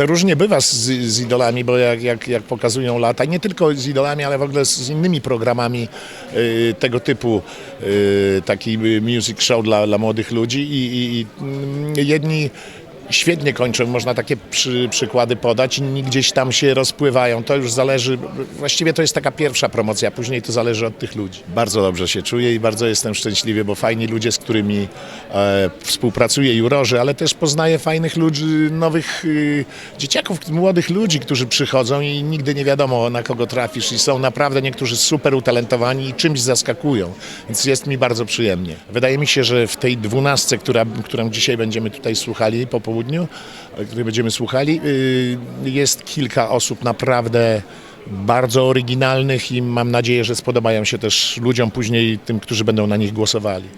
To różnie bywa z, z idolami, bo jak, jak, jak pokazują lata, nie tylko z idolami, ale w ogóle z innymi programami y, tego typu, y, taki music show dla, dla młodych ludzi. I, i, i mm, jedni świetnie kończą, można takie przy, przykłady podać, inni gdzieś tam się rozpływają. To już zależy, właściwie to jest taka pierwsza promocja, później to zależy od tych ludzi. Bardzo dobrze się czuję i bardzo jestem szczęśliwy, bo fajni ludzie, z którymi e, współpracuję, jurorzy, ale też poznaję fajnych ludzi, nowych y, dzieciaków, młodych ludzi, którzy przychodzą i nigdy nie wiadomo na kogo trafisz i są naprawdę niektórzy super utalentowani i czymś zaskakują, więc jest mi bardzo przyjemnie. Wydaje mi się, że w tej dwunastce, która, którą dzisiaj będziemy tutaj słuchali po południu, e, której będziemy słuchali, y, jest kilka osób naprawdę bardzo oryginalnych i mam nadzieję, że spodobają się też ludziom później, tym, którzy będą na nich głosowali.